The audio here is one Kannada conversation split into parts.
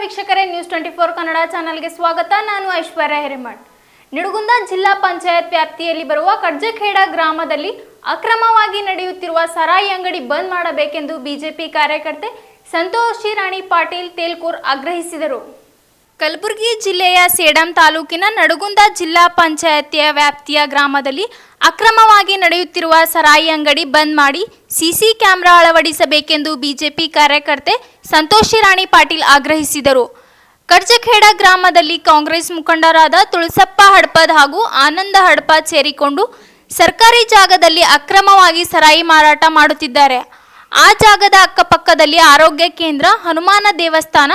ವೀಕ್ಷಕರೇ ನ್ಯೂಸ್ ಟ್ವೆಂಟಿ ಫೋರ್ ಕನ್ನಡ ಚಾನಲ್ಗೆ ಸ್ವಾಗತ. ನಾನು ಐಶ್ವರ್ಯ ಹಿರೇಮಠ್. ನಿಡುಗುಂದ ಜಿಲ್ಲಾ ಪಂಚಾಯತ್ ವ್ಯಾಪ್ತಿಯಲ್ಲಿ ಬರುವ ಕಡ್ಜಖೇಡ ಗ್ರಾಮದಲ್ಲಿ ಅಕ್ರಮವಾಗಿ ನಡೆಯುತ್ತಿರುವ ಸರಾಯಿ ಅಂಗಡಿ ಬಂದ್ ಮಾಡಬೇಕೆಂದು ಬಿಜೆಪಿ ಕಾರ್ಯಕರ್ತೆ ಸಂತೋಷಿ ರಾಣಿ ಪಾಟೀಲ್ ತೇಲ್ಕೂರ್ ಆಗ್ರಹಿಸಿದರು. ಕಲಬುರಗಿ ಜಿಲ್ಲೆಯ ಸೇಡಂ ತಾಲೂಕಿನ ನಡುಗುಂದ ಜಿಲ್ಲಾ ಪಂಚಾಯತಿಯ ವ್ಯಾಪ್ತಿಯ ಗ್ರಾಮದಲ್ಲಿ ಅಕ್ರಮವಾಗಿ ನಡೆಯುತ್ತಿರುವ ಸರಾಯಿ ಅಂಗಡಿ ಬಂದ್ ಮಾಡಿ ಸಿಸಿ ಕ್ಯಾಮೆರಾ ಅಳವಡಿಸಬೇಕೆಂದು ಬಿಜೆಪಿ ಕಾರ್ಯಕರ್ತೆ ಸಂತೋಷಿ ರಾಣಿ ಪಾಟೀಲ್ ಆಗ್ರಹಿಸಿದರು. ಕರ್ಜಖೇಡ ಗ್ರಾಮದಲ್ಲಿ ಕಾಂಗ್ರೆಸ್ ಮುಖಂಡರಾದ ತುಳಸಪ್ಪ ಹಡ್ಪದ್ ಹಾಗೂ ಆನಂದ ಹಡ್ಪದ್ ಸೇರಿಕೊಂಡು ಸರ್ಕಾರಿ ಜಾಗದಲ್ಲಿ ಅಕ್ರಮವಾಗಿ ಸರಾಯಿ ಮಾರಾಟ ಮಾಡುತ್ತಿದ್ದಾರೆ. ಆ ಜಾಗದ ಅಕ್ಕಪಕ್ಕದಲ್ಲಿ ಆರೋಗ್ಯ ಕೇಂದ್ರ, ಹನುಮಾನ ದೇವಸ್ಥಾನ,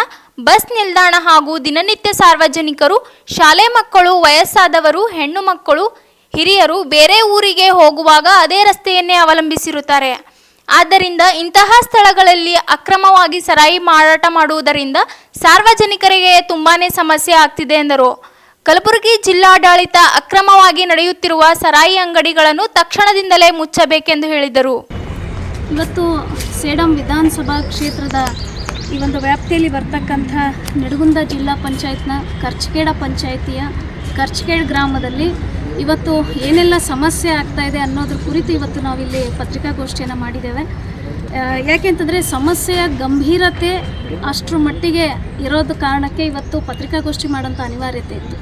ಬಸ್ ನಿಲ್ದಾಣ ಹಾಗೂ ದಿನನಿತ್ಯ ಸಾರ್ವಜನಿಕರು, ಶಾಲೆ ಮಕ್ಕಳು, ವಯಸ್ಸಾದವರು, ಹೆಣ್ಣು ಮಕ್ಕಳು, ಹಿರಿಯರು ಬೇರೆ ಊರಿಗೆ ಹೋಗುವಾಗ ಅದೇ ರಸ್ತೆಯನ್ನೇ ಅವಲಂಬಿಸಿರುತ್ತಾರೆ. ಆದ್ದರಿಂದ ಇಂತಹ ಸ್ಥಳಗಳಲ್ಲಿ ಅಕ್ರಮವಾಗಿ ಸರಾಯಿ ಮಾರಾಟ ಮಾಡುವುದರಿಂದ ಸಾರ್ವಜನಿಕರಿಗೆ ತುಂಬಾನೇ ಸಮಸ್ಯೆ ಆಗ್ತಿದೆ ಎಂದರು. ಕಲಬುರಗಿ ಜಿಲ್ಲಾಡಳಿತ ಅಕ್ರಮವಾಗಿ ನಡೆಯುತ್ತಿರುವ ಸರಾಯಿ ಅಂಗಡಿಗಳನ್ನು ತಕ್ಷಣದಿಂದಲೇ ಮುಚ್ಚಬೇಕೆಂದು ಹೇಳಿದರು. ಇವತ್ತು ಸೇಡಂ ವಿಧಾನಸಭಾ ಕ್ಷೇತ್ರದ ಈ ಒಂದು ವ್ಯಾಪ್ತಿಯಲ್ಲಿ ಬರ್ತಕ್ಕಂಥ ನಿಡಗುಂದ ಜಿಲ್ಲಾ ಪಂಚಾಯತ್ನ ಖರ್ಚ್ಗೇಡ ಪಂಚಾಯಿತಿಯ ಖರ್ಚ್ಗೇಡ್ ಗ್ರಾಮದಲ್ಲಿ ಇವತ್ತು ಏನೆಲ್ಲ ಸಮಸ್ಯೆ ಆಗ್ತಾ ಇದೆ ಅನ್ನೋದ್ರ ಕುರಿತು ಇವತ್ತು ನಾವಿಲ್ಲಿ ಪತ್ರಿಕಾಗೋಷ್ಠಿಯನ್ನು ಮಾಡಿದ್ದೇವೆ. ಯಾಕೆಂತಂದರೆ ಸಮಸ್ಯೆಯ ಗಂಭೀರತೆ ಅಷ್ಟರ ಮಟ್ಟಿಗೆ ಇರೋದು ಕಾರಣಕ್ಕೆ ಇವತ್ತು ಪತ್ರಿಕಾಗೋಷ್ಠಿ ಮಾಡೋಂಥ ಅನಿವಾರ್ಯತೆ ಇತ್ತು.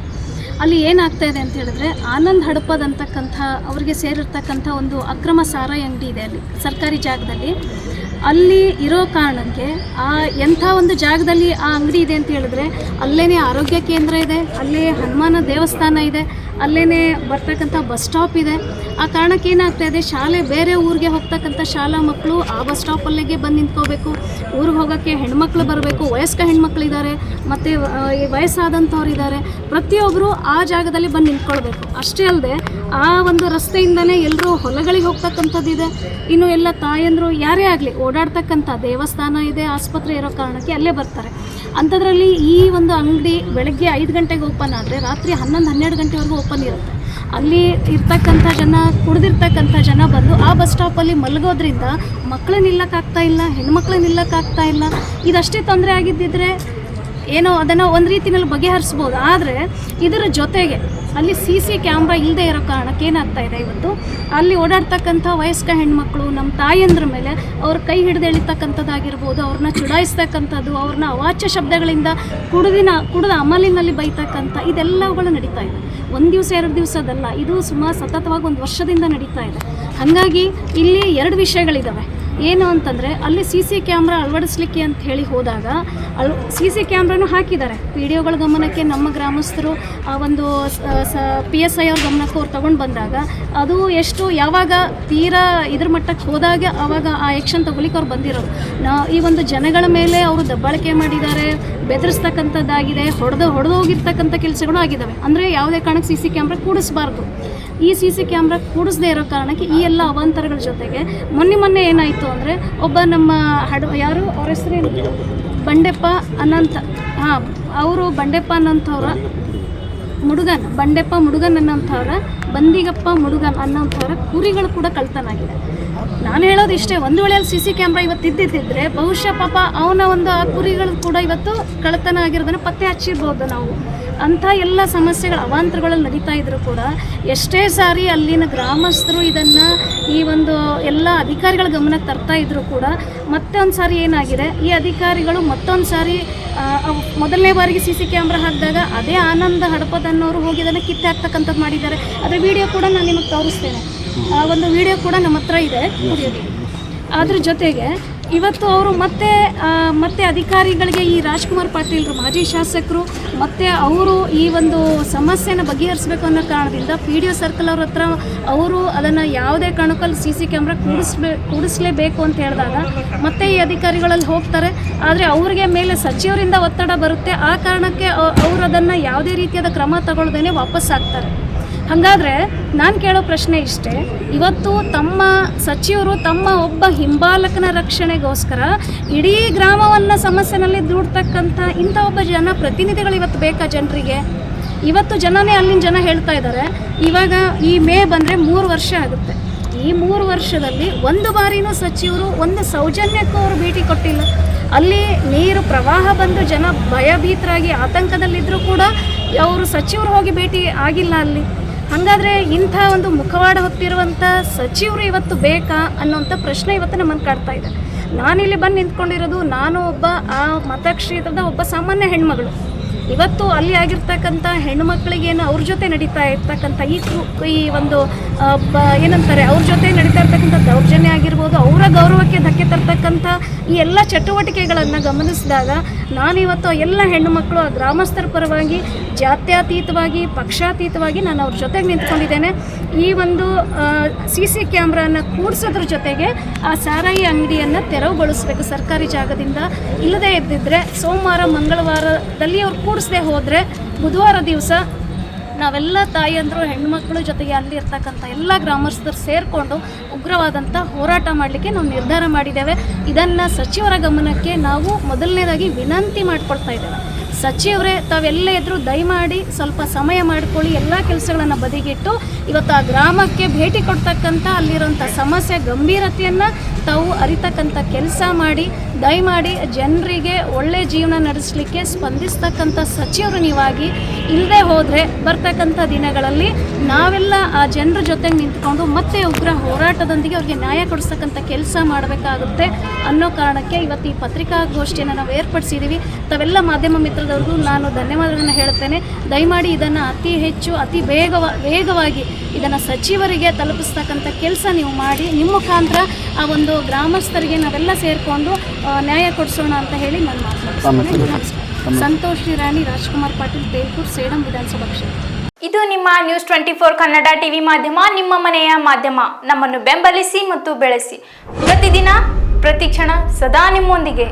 ಅಲ್ಲಿ ಏನಾಗ್ತಾ ಇದೆ ಅಂತ ಹೇಳಿದ್ರೆ ಆನಂದ್ ಹಡಪದ್ ಅಂತಕ್ಕಂಥ ಅವರಿಗೆ ಸೇರಿರ್ತಕ್ಕಂಥ ಒಂದು ಅಕ್ರಮ ಸಾರಾಯಿ ಅಂಗಡಿ ಇದೆ ಅಲ್ಲಿ, ಸರ್ಕಾರಿ ಜಾಗದಲ್ಲಿ. ಅಲ್ಲಿ ಇರೋ ಕಾರಣಕ್ಕೆ ಆ ಎಂಥ ಒಂದು ಜಾಗದಲ್ಲಿ ಆ ಅಂಗಡಿ ಇದೆ ಅಂತ ಹೇಳಿದ್ರೆ ಅಲ್ಲೇ ಆರೋಗ್ಯ ಕೇಂದ್ರ ಇದೆ, ಅಲ್ಲೇ ಹನುಮಾನ ದೇವಸ್ಥಾನ ಇದೆ ಅಲ್ಲೇ ಬರ್ತಕ್ಕಂಥ ಬಸ್ ಸ್ಟಾಪ್ ಇದೆ. ಆ ಕಾರಣಕ್ಕೆ ಏನಾಗ್ತಾ ಇದೆ, ಶಾಲೆ ಬೇರೆ ಊರಿಗೆ ಹೋಗ್ತಕ್ಕಂಥ ಶಾಲಾ ಮಕ್ಕಳು ಆ ಬಸ್ ಸ್ಟಾಪಲ್ಲಿಗೆ ಬಂದು ನಿಂತ್ಕೋಬೇಕು. ಊರಿಗೆ ಹೋಗೋಕ್ಕೆ ಹೆಣ್ಮಕ್ಳು ಬರಬೇಕು, ವಯಸ್ಕ ಹೆಣ್ಮಕ್ಳಿದ್ದಾರೆ, ಮತ್ತು ವಯಸ್ಸಾದಂಥವ್ರು ಇದ್ದಾರೆ ಪ್ರತಿಯೊಬ್ಬರು ಆ ಜಾಗದಲ್ಲಿ ಬಂದು ನಿಂತ್ಕೊಳ್ಬೇಕು. ಅಷ್ಟೇ ಅಲ್ಲದೆ ಆ ಒಂದು ರಸ್ತೆಯಿಂದನೇ ಎಲ್ಲರೂ ಹೊಲಗಳಿಗೆ ಹೋಗ್ತಕ್ಕಂಥದ್ದಿದೆ ಇನ್ನು ಎಲ್ಲ ತಾಯಂದರು ಯಾರೇ ಆಗಲಿ ಓಡಾಡ್ತಕ್ಕಂಥ ದೇವಸ್ಥಾನ ಇದೆ, ಆಸ್ಪತ್ರೆ ಇರೋ ಕಾರಣಕ್ಕೆ ಅಲ್ಲೇ ಬರ್ತಾರೆ. ಅಂಥದ್ರಲ್ಲಿ ಈ ಒಂದು ಅಂಗಡಿ ಬೆಳಗ್ಗೆ ಐದು ಗಂಟೆಗೆ ಓಪನ್ ಆದರೆ ರಾತ್ರಿ ಹನ್ನೊಂದು ಹನ್ನೆರಡು ಗಂಟೆವರೆಗೂ ಓಪನ್ ಇರುತ್ತೆ ಅಲ್ಲಿ ಇರ್ತಕ್ಕಂಥ ಜನ, ಕುಡಿದಿರ್ತಕ್ಕಂಥ ಜನ ಬಂದು ಆ ಬಸ್ ಸ್ಟಾಪಲ್ಲಿ ಮಲಗೋದ್ರಿಂದ ಮಕ್ಕಳು ನಿಲ್ಲಕ್ಕಾಗ್ತಾ ಇಲ್ಲ, ಹೆಣ್ಮಕ್ಳು ನಿಲ್ಲಕ್ಕಾಗ್ತಾ ಇಲ್ಲ. ಇದಷ್ಟೇ ತೊಂದರೆ ಆಗಿದ್ದಿದ್ರೆ ಏನೋ ಅದನ್ನು ಒಂದು ರೀತಿಯಲ್ಲಿ ಬಗೆಹರಿಸ್ಬೋದು. ಆದರೆ ಇದರ ಜೊತೆಗೆ ಅಲ್ಲಿ ಸಿ ಸಿ ಕ್ಯಾಮ್ರಾ ಇಲ್ಲದೆ ಇರೋ ಕಾರಣಕ್ಕೆ ಏನಾಗ್ತಾ ಇದೆ ಇವತ್ತು? ಅಲ್ಲಿ ಓಡಾಡ್ತಕ್ಕಂಥ ವಯಸ್ಕ ಹೆಣ್ಮಕ್ಳು ನಮ್ಮ ತಾಯಂದ್ರ ಮೇಲೆ ಅವ್ರ ಕೈ ಹಿಡಿದು ಎಳಿತಕ್ಕಂಥದ್ದಾಗಿರ್ಬೋದು ಅವ್ರನ್ನ ಚುಡಾಯಿಸ್ತಕ್ಕಂಥದ್ದು, ಅವ್ರನ್ನ ಅವಾಚ್ಯ ಶಬ್ದಗಳಿಂದ ಕುಡಿದಿನ, ಕುಡಿದ ಅಮಲಿನಲ್ಲಿ ಬೈತಕ್ಕಂಥ ಇದೆಲ್ಲವುಗಳು ನಡೀತಾ ಇದೆ. ಒಂದು ದಿವಸ, ಎರಡು ದಿವಸದಲ್ಲ ಇದು ಸುಮಾರು ಸತತವಾಗಿ ಒಂದು ವರ್ಷದಿಂದ ನಡೀತಾ ಇದೆ. ಹಾಗಾಗಿ ಇಲ್ಲಿ ಎರಡು ವಿಷಯಗಳಿದ್ದಾವೆ ಏನು ಅಂತಂದರೆ ಅಲ್ಲಿ ಸಿ ಸಿ ಕ್ಯಾಮ್ರಾ ಅಳವಡಿಸ್ಲಿಕ್ಕೆ ಅಂತ ಹೇಳಿ ಹೋದಾಗ ಅಳ್ ಸಿ ಸಿ ಕ್ಯಾಮ್ರಾನು ಹಾಕಿದ್ದಾರೆ. ಪಿ ಡಿ ಗಮನಕ್ಕೆ ನಮ್ಮ ಗ್ರಾಮಸ್ಥರು ಆ ಒಂದು ಸ ಪಿ ಎಸ್ ಐ ಅವ್ರ ಗಮನಕ್ಕೆ ಅವ್ರು ತೊಗೊಂಡು ಬಂದಾಗ ಅದು ಎಷ್ಟು ಯಾವಾಗ ತೀರಾ ಇದ್ರ ಮಟ್ಟಕ್ಕೆ ಹೋದಾಗ ಆವಾಗ ಆ ಆ್ಯಕ್ಷನ್ ತಗೊಲಿಕ್ಕೆ ಅವ್ರು ಬಂದಿರೋರು. ನಾ ಈ ಒಂದು ಜನಗಳ ಮೇಲೆ ಅವರು ದಬ್ಬಾಳಿಕೆ ಮಾಡಿದ್ದಾರೆ ಬೆದರಿಸ್ತಕ್ಕಂಥದ್ದಾಗಿದೆ, ಹೊಡೆದು ಹೊಡೆದು ಹೋಗಿರ್ತಕ್ಕಂಥ ಕೆಲಸಗಳು ಆಗಿದ್ದಾವೆ. ಅಂದರೆ ಯಾವುದೇ ಕಾರಣಕ್ಕೆ ಸಿ ಸಿ ಕ್ಯಾಮ್ರಾ ಕೂಡಿಸ್ಬಾರ್ದು. ಈ ಸಿ ಸಿ ಕ್ಯಾಮ್ರಾ ಕೂಡಿಸದೇ ಇರೋ ಕಾರಣಕ್ಕೆ ಈ ಎಲ್ಲ ಅವಾಂತರಗಳ ಜೊತೆಗೆ ಮೊನ್ನೆ ಮೊನ್ನೆ ಏನಾಯಿತು ಅಂದರೆ ಒಬ್ಬ ನಮ್ಮ ಹಡ, ಯಾರು? ಅವ್ರ ಹೆಸರೇನು ಬಂಡೆಪ್ಪ ಅನಂತ. ಹಾಂ, ಅವರು ಬಂಡೆಪ್ಪ ಅನ್ನೋಂಥವ್ರ ಮುಡುಗನ್, ಬಂಡೆಪ್ಪ ಮುಡುಗನ್ ಅನ್ನೋಂಥವ್ರ ಬಂದಿಗಪ್ಪ ಮುಡುಗನ್ ಅನ್ನೋಂಥವ್ರ ಕುರಿಗಳು ಕೂಡ ಕಳ್ತನಾಗಿದೆ ನಾನು ಹೇಳೋದು ಇಷ್ಟೇ, ಒಂದು ವೇಳೆ ಸಿ ಸಿ ಕ್ಯಾಮ್ರಾ ಇವತ್ತು ಇದ್ದಿದ್ದಿದ್ರೆ, ಬಹುಶಃ ಪಾಪ ಅವನ ಒಂದು ಆ ಕುರಿಗಳು ಕೂಡ ಇವತ್ತು ಕಳ್ತನ ಆಗಿರೋದನ್ನು ಪತ್ತೆ ಹಚ್ಚಿರ್ಬೋದು ನಾವು. ಅಂಥ ಎಲ್ಲ ಸಮಸ್ಯೆಗಳು ಅವಾಂತರಗಳಲ್ಲಿ ನಡೀತಾ ಇದ್ರು ಕೂಡ ಎಷ್ಟೇ ಸಾರಿ ಅಲ್ಲಿನ ಗ್ರಾಮಸ್ಥರು ಇದನ್ನು ಈ ಒಂದು ಎಲ್ಲ ಅಧಿಕಾರಿಗಳ ಗಮನಕ್ಕೆ ತರ್ತಾ ಇದ್ರು ಕೂಡ ಮತ್ತೆ ಒಂದು ಸಾರಿ ಏನಾಗಿದೆ? ಈ ಅಧಿಕಾರಿಗಳು ಮತ್ತೊಂದು ಸಾರಿ ಮೊದಲನೇ ಬಾರಿಗೆ ಸಿ ಸಿ ಕ್ಯಾಮ್ರಾ ಹಾಕಿದಾಗ ಅದೇ ಆನಂದ ಹಡಪದನ್ನೋರು ಹೋಗಿ ಅದನ್ನು ಕಿತ್ತೆ ಹಾಕ್ತಕ್ಕಂಥದ್ದು ಮಾಡಿದ್ದಾರೆ. ಅದರ ವಿಡಿಯೋ ಕೂಡ ನಾನು ನಿಮಗೆ ತೋರಿಸ್ತೇನೆ. ಆ ಒಂದು ವಿಡಿಯೋ ಕೂಡ ನಮ್ಮ ಹತ್ರ ಇದೆ. ಕುಡಿಯೋದು ಅದ್ರ ಜೊತೆಗೆ ಇವತ್ತು ಅವರು ಮತ್ತೆ ಮತ್ತೆ ಅಧಿಕಾರಿಗಳಿಗೆ ಈ ರಾಜ್ಕುಮಾರ್ ಪಾಟೀಲ್ರು ಮಾಜಿ ಶಾಸಕರು ಮತ್ತೆ ಅವರು ಈ ಒಂದು ಸಮಸ್ಯೆನ ಬಗೆಹರಿಸಬೇಕು ಅನ್ನೋ ಕಾರಣದಿಂದ ಪಿ ಡಿ ಒ ಸರ್ಕಲ್ ಅವ್ರ ಹತ್ರ ಅವರು ಅದನ್ನು ಯಾವುದೇ ಕಾರಣಕ್ಕಲ್ಲಿ ಸಿ ಸಿ ಕ್ಯಾಮ್ರಾ ಕೂಡಿಸ್ಬೇ, ಕೂಡಿಸ್ಲೇಬೇಕು ಅಂತ ಹೇಳಿದಾಗ ಮತ್ತೆ ಈ ಅಧಿಕಾರಿಗಳಲ್ಲಿ ಹೋಗ್ತಾರೆ. ಆದರೆ ಅವರಿಗೆ ಮೇಲೆ ಸಚಿವರಿಂದ ಒತ್ತಡ ಬರುತ್ತೆ. ಆ ಕಾರಣಕ್ಕೆ ಅವರು ಅದನ್ನು ಯಾವುದೇ ರೀತಿಯಾದ ಕ್ರಮ ತಗೊಳ್ದೇನೆ ವಾಪಸ್ ಆಗ್ತಾರೆ ಹಾಗಾದರೆ ನಾನು ಕೇಳೋ ಪ್ರಶ್ನೆ ಇಷ್ಟೇ. ಇವತ್ತು ತಮ್ಮ ಸಚಿವರು ತಮ್ಮ ಒಬ್ಬ ಹಿಂಬಾಲಕನ ರಕ್ಷಣೆಗೋಸ್ಕರ ಇಡೀ ಗ್ರಾಮವನ್ನು ಸಮಸ್ಯೆನಲ್ಲಿ ದೂಡ್ತಕ್ಕಂಥ ಇಂಥ ಒಬ್ಬ ಜನ ಪ್ರತಿನಿಧಿಗಳು ಇವತ್ತು ಬೇಕಾ ಜನರಿಗೆ? ಇವತ್ತು ಜನನೇ ಅಲ್ಲಿನ ಜನ ಹೇಳ್ತಾ ಇದ್ದಾರೆ, ಇವಾಗ ಈ ಮೇ ಬಂದರೆ ಮೂರು ವರ್ಷ ಆಗುತ್ತೆ. ಈ ಮೂರು ವರ್ಷದಲ್ಲಿ ಒಂದು ಬಾರಿನೂ ಸಚಿವರು ಒಂದು ಸೌಜನ್ಯಕ್ಕೂ ಅವರು ಭೇಟಿ ಕೊಟ್ಟಿಲ್ಲ. ಅಲ್ಲಿ ನೀರು ಪ್ರವಾಹ ಬಂದು ಜನ ಭಯಭೀತರಾಗಿ ಆತಂಕದಲ್ಲಿದ್ದರೂ ಕೂಡ ಅವರು ಸಚಿವರು ಹೋಗಿ ಭೇಟಿ ಆಗಿಲ್ಲ ಅಲ್ಲಿ. ಹಾಗಾದರೆ ಇಂಥ ಒಂದು ಮುಖವಾಡ ಹೊತ್ತಿರುವಂಥ ಸಚಿವರು ಇವತ್ತು ಬೇಕಾ ಅನ್ನೋಂಥ ಪ್ರಶ್ನೆ ಇವತ್ತು ನಮ್ಮನ್ನು ಕಾಡ್ತಾ ಇದೆ. ನಾನಿಲ್ಲಿ ಬಂದು ನಿಂತ್ಕೊಂಡಿರೋದು ನಾನು ಒಬ್ಬ ಆ ಮತಕ್ಷೇತ್ರದ ಒಬ್ಬ ಸಾಮಾನ್ಯ ಹೆಣ್ಮಗಳು. ಇವತ್ತು ಅಲ್ಲಿ ಆಗಿರ್ತಕ್ಕಂಥ ಹೆಣ್ಣುಮಕ್ಕಳಿಗೇನು ಅವ್ರ ಜೊತೆ ನಡೀತಾ ಇರ್ತಕ್ಕಂಥ ಈ ಈ ಒಂದು ಏನಂತಾರೆ, ಅವ್ರ ಜೊತೆ ನಡೀತಾ ಇರ್ತಕ್ಕಂಥ ದೌರ್ಜನ್ಯ ಆಗಿರ್ಬೋದು, ಅವರ ಗೌರವಕ್ಕೆ ಧಕ್ಕೆ ತರ್ತಕ್ಕಂಥ ಈ ಎಲ್ಲ ಚಟುವಟಿಕೆಗಳನ್ನು ಗಮನಿಸಿದಾಗ ನಾನಿವತ್ತು ಎಲ್ಲ ಹೆಣ್ಣು ಮಕ್ಕಳು ಆ ಗ್ರಾಮಸ್ಥರ ಪರವಾಗಿ ಜಾತ್ಯತೀತವಾಗಿ, ಪಕ್ಷಾತೀತವಾಗಿ ನಾನು ಅವ್ರ ಜೊತೆಗೆ ನಿಂತ್ಕೊಂಡಿದ್ದೇನೆ. ಈ ಒಂದು ಸಿ ಸಿ ಕ್ಯಾಮ್ರಾನ ಕೂಡಿಸೋದ್ರ ಜೊತೆಗೆ ಆ ಸಾರಾಯಿ ಅಂಗಡಿಯನ್ನು ತೆರವುಗೊಳಿಸ್ಬೇಕು ಸರ್ಕಾರಿ ಜಾಗದಿಂದ. ಇಲ್ಲದೇ ಇದ್ದಿದ್ರೆ ಸೋಮವಾರ, ಮಂಗಳವಾರದಲ್ಲಿ ಅವ್ರು ಕೂಡಿಸದೆ ಹೋದರೆ ಬುಧವಾರ ದಿವಸ ನಾವೆಲ್ಲ ತಾಯಿಯಂದರು ಹೆಣ್ಮಕ್ಳು ಜೊತೆಗೆ ಅಲ್ಲಿ ಇರ್ತಕ್ಕಂಥ ಎಲ್ಲ ಗ್ರಾಮಸ್ಥರು ಸೇರಿಕೊಂಡು ಉಗ್ರವಾದಂಥ ಹೋರಾಟ ಮಾಡಲಿಕ್ಕೆ ನಾವು ನಿರ್ಧಾರ ಮಾಡಿದ್ದೇವೆ. ಇದನ್ನು ಸಚಿವರ ಗಮನಕ್ಕೆ ನಾವು ಮೊದಲನೇದಾಗಿ ವಿನಂತಿ ಮಾಡಿಕೊಳ್ತಾ ಇದ್ದೇವೆ. ಸಚಿವರೇ, ತಾವೆಲ್ಲ ಎದುರು ದಯಮಾಡಿ ಸ್ವಲ್ಪ ಸಮಯ ಮಾಡಿಕೊಳ್ಳಿ. ಎಲ್ಲ ಕೆಲಸಗಳನ್ನು ಬದಿಗಿಟ್ಟು ಇವತ್ತು ಆ ಗ್ರಾಮಕ್ಕೆ ಭೇಟಿ ಕೊಡ್ತಕ್ಕಂಥ ಅಲ್ಲಿರುವಂಥ ಸಮಸ್ಯೆ, ಗಂಭೀರತೆಯನ್ನು ತಾವು ಅರಿತಕ್ಕಂಥ ಕೆಲಸ ಮಾಡಿ ದಯಮಾಡಿ ಜನರಿಗೆ ಒಳ್ಳೆ ಜೀವನ ನಡೆಸಲಿಕ್ಕೆ ಸ್ಪಂದಿಸ್ತಕ್ಕಂಥ ಸಚಿವರು ನೀವಾಗಿ ಇಲ್ಲದೆ ಹೋದರೆ ಬರ್ತಕ್ಕಂಥ ದಿನಗಳಲ್ಲಿ ನಾವೆಲ್ಲ ಆ ಜನರ ಜೊತೆಗೆ ನಿಂತ್ಕೊಂಡು ಮತ್ತೆ ಉಗ್ರ ಹೋರಾಟದೊಂದಿಗೆ ಅವ್ರಿಗೆ ನ್ಯಾಯ ಕೊಡಿಸ್ತಕ್ಕಂಥ ಕೆಲಸ ಮಾಡಬೇಕಾಗುತ್ತೆ ಅನ್ನೋ ಕಾರಣಕ್ಕೆ ಇವತ್ತು ಈ ಪತ್ರಿಕಾಗೋಷ್ಠಿಯನ್ನು ನಾವು ಏರ್ಪಡಿಸಿದ್ದೀವಿ. ತಾವೆಲ್ಲ ಮಾಧ್ಯಮ ಮಿತ್ರದವ್ರಿಗೂ ನಾನು ಧನ್ಯವಾದಗಳನ್ನು ಹೇಳ್ತೇನೆ ದಯಮಾಡಿ ಇದನ್ನು ಅತಿ ಹೆಚ್ಚು, ಅತಿ ಬೇಗವ ವೇಗವಾಗಿ ಇದನ್ನು ಸಚಿವರಿಗೆ ತಲುಪಿಸ್ತಕ್ಕಂಥ ಕೆಲಸ ನೀವು ಮಾಡಿ. ನಿಮ್ಮ ಮುಖಾಂತರ ಆ ಒಂದು ಗ್ರಾಮಸ್ಥರಿಗೆ ನಾವೆಲ್ಲ ಸೇರಿಕೊಂಡು ನ್ಯಾಯ ಕೊಡಿಸೋಣ ಅಂತ ಹೇಳಿ ನಾನು ಮಾತನಾಡ್ತೀನಿ ಸಂತೋಷ್ ರಾಣಿ ರಾಜ್ಕುಮಾರ್ ಪಾಟೀಲ್ ಬೇಲ್ಪುರ್ ಸೇಡಂ ವಿಧಾನಸಭಾ ಕ್ಷೇತ್ರ. ಇದು ನಿಮ್ಮ news twenty four Kannada TV ಮಾಧ್ಯಮ ನಿಮ್ಮ ಮನೆಯ ಮಾಧ್ಯಮ. ನಮ್ಮನ್ನು ಬೆಂಬಲಿಸಿ ಮತ್ತು ಬೆಳೆಸಿ. ಪ್ರತಿದಿನ ಪ್ರತಿಕ್ಷಣ ಸದಾ ನಿಮ್ಮೊಂದಿಗೆ.